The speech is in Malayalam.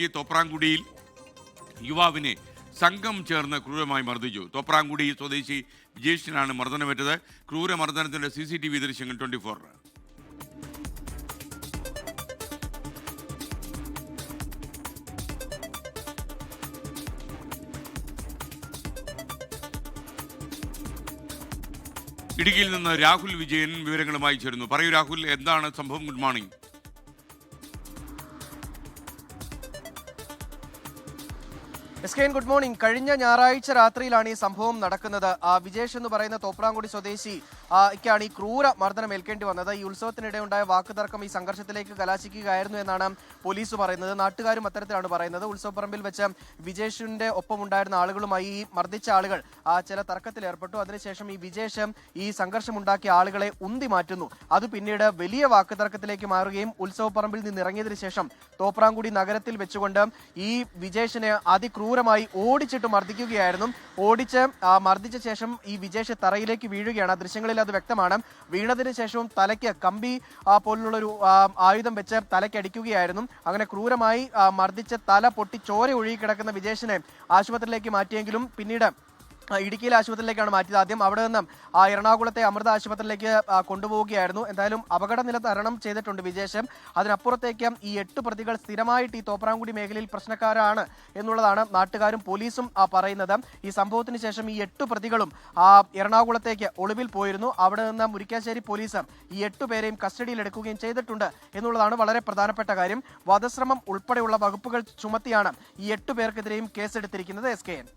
ഇടുക്കി തോപ്രാംകുടിയിൽ യുവാവിനെ സംഘം ചേർന്ന് ക്രൂരമായി മർദ്ദിച്ചു. തോപ്രാംകുടി സ്വദേശി വിജേഷിനാണ് മർദ്ദനമേറ്റത്. ക്രൂരമർദ്ദനത്തിന്റെ സി സി ടി വി ദൃശ്യങ്ങൾ ട്വന്റി ഫോറിന് ഇടുക്കിയിൽ നിന്ന് രാഹുൽ വിജയൻ വിവരങ്ങളുമായി ചേരുന്നു. പറയൂ രാഹുൽ എന്താണ് സംഭവം? Good morning. S K good morning കഴിഞ്ഞ ഞായറാഴ്ച രാത്രിയിലാണ് ഈ സംഭവം നടക്കുന്നത്. വിജേഷ് എന്ന് പറയുന്ന തോപ്രാംകുടി സ്വദേശി ക്കാണ് ഈ ക്രൂര മർദ്ദനം ഏൽക്കേണ്ടി വന്നത്. ഈ ഉത്സവത്തിനിടെ ഉണ്ടായ വാക്കുതർക്കം ഈ സംഘർഷത്തിലേക്ക് കലാശിക്കുകയായിരുന്നു എന്നാണ് പോലീസ് പറയുന്നത്. നാട്ടുകാരും അത്തരത്തിലാണ് പറയുന്നത്. ഉത്സവപ്പറമ്പിൽ വെച്ച് വിജേഷിന്റെ ഒപ്പം ഉണ്ടായിരുന്ന ആളുകളുമായി ഈ മർദ്ദിച്ച ആളുകൾ ചില തർക്കത്തിൽ ഏർപ്പെട്ടു അതിനുശേഷം ഈ വിജേഷ് ഈ സംഘർഷമുണ്ടാക്കിയ ആളുകളെ ഉന്തി മാറ്റുന്നു. അത് പിന്നീട് വലിയ വാക്കുതർക്കത്തിലേക്ക് മാറുകയും ഉത്സവപ്പറമ്പിൽ നിന്ന് ഇറങ്ങിയതിനു ശേഷം തോപ്രാംകുടി നഗരത്തിൽ വെച്ചുകൊണ്ട് ഈ വിജേഷിനെ അതിക്രൂരമായി ഓടിച്ചിട്ട് മർദ്ദിക്കുകയായിരുന്നു. ഓടിച്ച് മർദ്ദിച്ച ശേഷം ഈ വിജേഷ് തറയിലേക്ക് വീഴുകയാണ്. ദൃശ്യങ്ങളിൽ അത് വ്യക്തമാണ്. വീണതിന് ശേഷവും തലയ്ക്ക് കമ്പി പോലുള്ള പോലുള്ളൊരു ആയുധം വെച്ച് തലയ്ക്കടിക്കുകയായിരുന്നു. അങ്ങനെ ക്രൂരമായി മർദ്ദിച്ച് തല പൊട്ടി ചോര ഒഴുകി കിടക്കുന്ന വിജേഷിനെ ആശുപത്രിയിലേക്ക് മാറ്റിയെങ്കിലും പിന്നീട് ഇടുക്കിയിലെ ആശുപത്രിയിലേക്കാണ് മാറ്റിയത്. ആദ്യം അവിടെ നിന്നും എറണാകുളത്തെ അമൃത ആശുപത്രിയിലേക്ക് കൊണ്ടുപോവുകയായിരുന്നു. എന്തായാലും അപകടനില തരണം ചെയ്തിട്ടുണ്ട് വിജേഷം. അതിനപ്പുറത്തേക്ക് ഈ എട്ട് പ്രതികൾ സ്ഥിരമായിട്ട് ഈ തോപ്രാംകുടി മേഖലയിൽ പ്രശ്നക്കാരാണ് എന്നുള്ളതാണ് നാട്ടുകാരും പോലീസും പറയുന്നത്. ഈ സംഭവത്തിന് ശേഷം ഈ എട്ട് പ്രതികളും എറണാകുളത്തേക്ക് ഒളിവിൽ പോയിരുന്നു. അവിടെ നിന്ന് മുരിക്കാശ്ശേരി പോലീസ് ഈ എട്ട് പേരെയും കസ്റ്റഡിയിൽ എടുക്കുകയും ചെയ്തിട്ടുണ്ട് എന്നുള്ളതാണ് വളരെ പ്രധാനപ്പെട്ട കാര്യം. വധശ്രമം ഉൾപ്പെടെയുള്ള വകുപ്പുകൾ ചുമത്തിയാണ് ഈ എട്ട് പേർക്കെതിരെയും കേസെടുത്തിരിക്കുന്നത്. S K N.